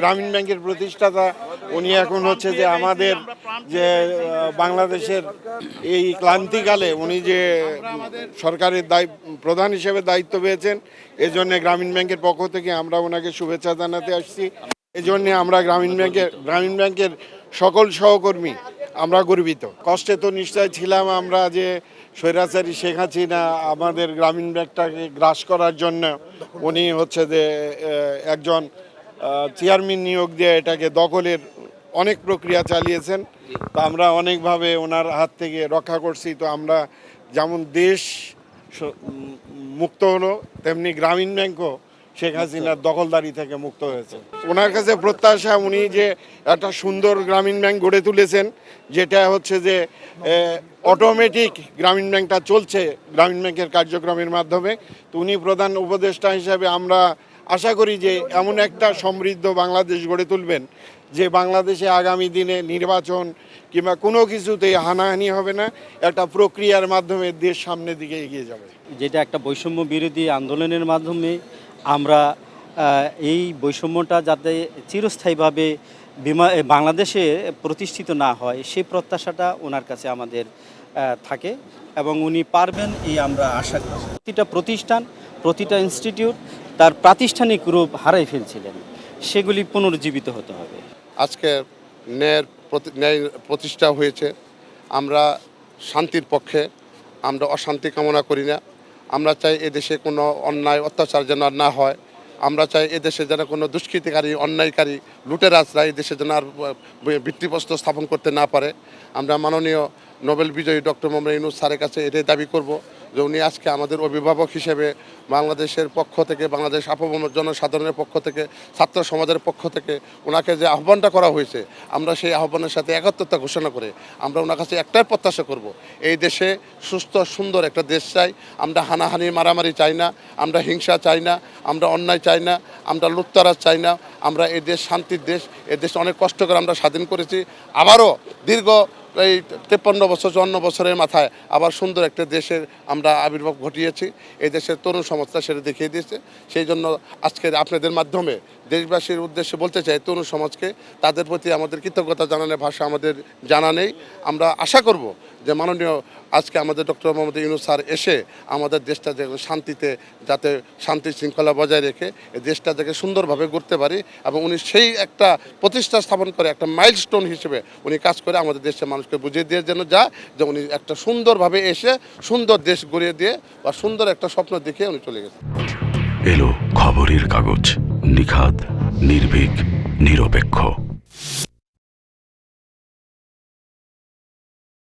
গ্রামীণ ব্যাংকের প্রতিষ্ঠাতা, উনি এখন হচ্ছে যে আমাদের যে বাংলাদেশের এই ক্লান্তিকালে উনি যে সরকারের দায়, প্রধান হিসেবে দায়িত্ব পেয়েছেন এই জন্য গ্রামীণ ব্যাংকের পক্ষ থেকে আমরা ওনাকে শুভেচ্ছা জানাতে আসছি। এই জন্য আমরা গ্রামীণ ব্যাংকের গ্রামীণ ব্যাংকের সকল সহকর্মী, আমরা গর্বিত। কষ্টে তো নিশ্চয় ছিলাম আমরা যে স্বৈরাচারী শেখ হাসিনা আমাদের গ্রামীণ ব্যাংকটাকে গ্রাস করার জন্য উনি হচ্ছে যে একজন চেয়ারম্যান নিয়োগ দিয়ে এটাকে দখলের অনেক প্রক্রিয়া চালিয়েছেন। তো আমরা অনেকভাবে ওনার হাত থেকে রক্ষা করছি। তো আমরা যেমন দেশ মুক্ত হলো, তেমনি গ্রামীণ ব্যাংকও শেখ হাসিনার দখলদারি থেকে মুক্ত হয়েছে। ওনার কাছে প্রত্যাশা উনি যে একটা সুন্দর গ্রামীণ ব্যাংক গড়ে তুলেছেন, যেটা হচ্ছে যে অটোমেটিক গ্রামীণ ব্যাংকটা চলছে, গ্রামীণ ব্যাংকের কার্যক্রমের মাধ্যমে। তো উনি প্রধান উপদেষ্টা হিসাবে আমরা আশা করি যে এমন একটা সমৃদ্ধ বাংলাদেশ গড়ে তুলবেন যে বাংলাদেশে আগামী দিনে নির্বাচন কিংবা কোনো কিছুতেই হানাহানি হবে না, একটা প্রক্রিয়ার মাধ্যমে দেশ সামনের দিকে এগিয়ে যাবে। যেটা একটা বৈষম্য বিরোধী আন্দোলনের মাধ্যমে আমরা এই বৈষম্যটা যাতে চিরস্থায়ীভাবে বিমা বাংলাদেশে প্রতিষ্ঠিত না হয় সেই প্রত্যাশাটা ওনার কাছে আমাদের থাকে এবং উনি পারবেন এই আমরা আশা করি। প্রতিটা প্রতিষ্ঠান, প্রতিটা ইনস্টিটিউট তার প্রাতিষ্ঠানিক রূপ হারাই ফেলছিলেন। সেগুলি পুনর্জীবিত হতে হবে। আজকে ন্যায়ের ন্যায় প্রতিষ্ঠা হয়েছে। আমরা শান্তির পক্ষে, আমরা অশান্তি কামনা করি না। আমরা চাই এদেশে কোনো অন্যায় অত্যাচার যেন আর না হয়। আমরা চাই এদেশে যেন কোনো দুষ্কৃতিকারী, অন্যায়কারী লুটেরাজরা এই দেশে যেন আর ভিত্তিপ্রস্তর স্থাপন করতে না পারে। আমরা মাননীয় নোবেল বিজয়ী ডক্টর মোহাম্মদ ইউনুস স্যারের কাছে এটাই দাবি করব। যে উনি আজকে আমাদের অভিভাবক হিসেবে বাংলাদেশের পক্ষ থেকে, বাংলাদেশ আপামর জনসাধারণের পক্ষ থেকে, ছাত্র সমাজের পক্ষ থেকে ওনাকে যে আহ্বানটা করা হয়েছে, আমরা সেই আহ্বানের সাথে একাত্মতা ঘোষণা করে আমরা ওনার কাছে একটাই প্রত্যাশা করব, এই দেশে সুস্থ, সুন্দর একটা দেশ চাই। আমরা হানাহানি, মারামারি চাই না, আমরা হিংসা চাই না, আমরা অন্যায় চাই না, আমরা লুটতারাজ চাই না, আমরা এই দেশ শান্তির দেশ, এই দেশ অনেক কষ্ট করে আমরা স্বাধীন করেছি। আবারও দীর্ঘ এই তেপ্পান্ন বছর, চুয়ান্ন বছরের মাথায় আবার সুন্দর একটা দেশের আমরা আবির্ভাব ঘটিয়েছি। এই দেশের তরুণ সমাজটা সেটা দেখিয়ে দিয়েছে। সেই জন্য আজকের আপনাদের মাধ্যমে দেশবাসীর উদ্দেশ্যে বলতে চাই, তরুণ সমাজকে তাদের প্রতি আমাদের কৃতজ্ঞতা জানানোর ভাষা আমাদের জানা নেই। আমরা আশা করব যে মাননীয় আজকে আমাদের ডক্টর মোহাম্মদ ইউনুস স্যার এসে আমাদের দেশটা যে শান্তিতে, যাতে শান্তি শৃঙ্খলা বজায় রেখে এই দেশটা যাতে সুন্দরভাবে গড়তে পারি এবং উনি সেই একটা প্রতিষ্ঠা স্থাপন করে একটা মাইলস্টোন হিসেবে উনি কাজ করে আমাদের দেশের মানুষকে বুঝিয়ে দিয়ে যেন যায় যে উনি একটা সুন্দরভাবে এসে সুন্দর দেশ গড়িয়ে দিয়ে বা সুন্দর একটা স্বপ্ন দেখে উনি চলে গেছেন। এলো খবরের কাগজ, নিখাদ, নির্ভীক, নিরপেক্ষ।